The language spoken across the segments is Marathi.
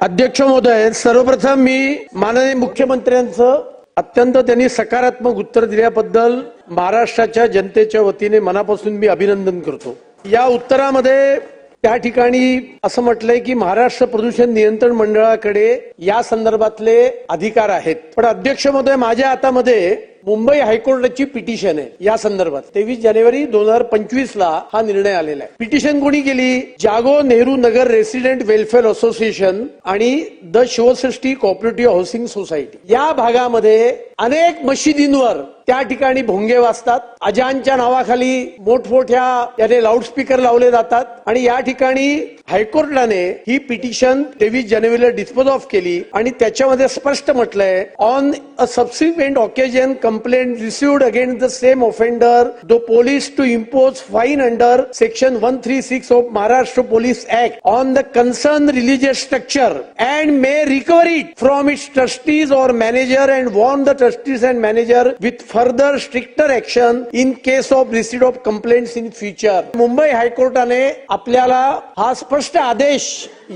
अध्यक्ष महोदय सर्वप्रथम मी माननीय मुख्यमंत्र्यांचं अत्यंत त्यांनी सकारात्मक उत्तर दिल्याबद्दल महाराष्ट्राच्या जनतेच्या वतीने मनापासून मी अभिनंदन करतो. या उत्तरामध्ये त्या ठिकाणी असं म्हटलंय की महाराष्ट्र प्रदूषण नियंत्रण मंडळाकडे या संदर्भातले अधिकार आहेत. पण अध्यक्ष महोदय माझ्या हातामध्ये मुंबई हायकोर्टाची पिटिशन आहे. या संदर्भात तेवीस जानेवारी दोन हजार पंचवीस ला हा निर्णय आलेला आहे. पिटिशन कोणी केली? Jago Nehru Nagar resident welfare association आणि the Shivsrushti cooperative housing society. या भागामध्ये अनेक मशिदींवर त्या ठिकाणी भोंगे वाजतात. अजानच्या नावाखाली मोठमोठ्या त्याने लाऊडस्पीकर लावले जातात. आणि या ठिकाणी हायकोर्टाने ही पिटिशन तेवीस जानेवारीला डिस्पोज ऑफ केली. आणि त्याच्यामध्ये स्पष्ट म्हटलंय on a subsequent occasion come received against the same offender the police to impose fine under section one three six of Maharashtra police act on the concern religious structure and may recover it from its trustees or manager and warn the trustees and manager with further stricter action in case of receipt of complaints in future Mumbai हायकोर्टाने आपल्याला हा स्पष्ट आदेश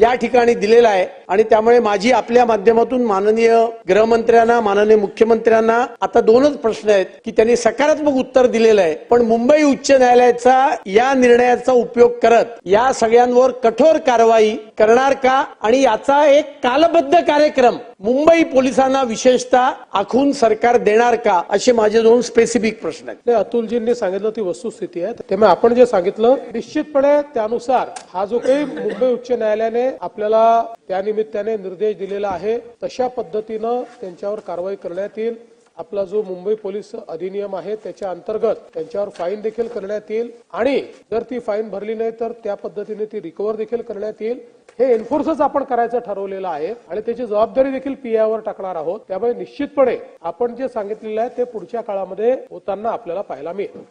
या ठिकाणी दिलेला आहे. आणि त्यामुळे माझी आपल्या माध्यमातून माननीय गृहमंत्र्यांना माननीय मुख्यमंत्र्यांना आता दोनच प्रश्न आहेत की त्यांनी सकारात्मक उत्तर दिलेलं आहे. पण मुंबई उच्च न्यायालयाचा या निर्णयाचा उपयोग करत या सगळ्यांवर कठोर कारवाई करणार का? आणि याचा एक कालबद्ध कार्यक्रम मुंबई पोलिसांना विशेषतः आखून सरकार देणार का? असे माझे दोन स्पेसिफिक प्रश्न आहेत. अतुलजींनी सांगितलं ती वस्तुस्थिती आहे. त्यामुळे आपण जे सांगितलं निश्चितपणे त्यानुसार हा जो काही मुंबई उच्च न्यायालयाने आपल्याला त्यानिमित्ताने निर्देश दिलेला आहे तशा पद्धतीनं त्यांच्यावर कारवाई करण्यात येईल. आपला जो मुंबई पोलीस अधिनियम आहे त्याच्या अंतर्गत त्यांच्यावर फाईन देखील करण्यात येईल आणि जर ती फाईन भरली नाही तर त्या पद्धतीने ती रिकव्हर देखील करण्यात येईल. हे एन्फोर्सच आपण करायचं ठरवलेलं आहे आणि त्याची जबाबदारी देखील पीआयवर टाकणार आहोत. त्यामुळे निश्चितपणे आपण जे सांगितलेलं आहे ते पुढच्या काळामध्ये होताना आपल्याला पाहायला मिळेल.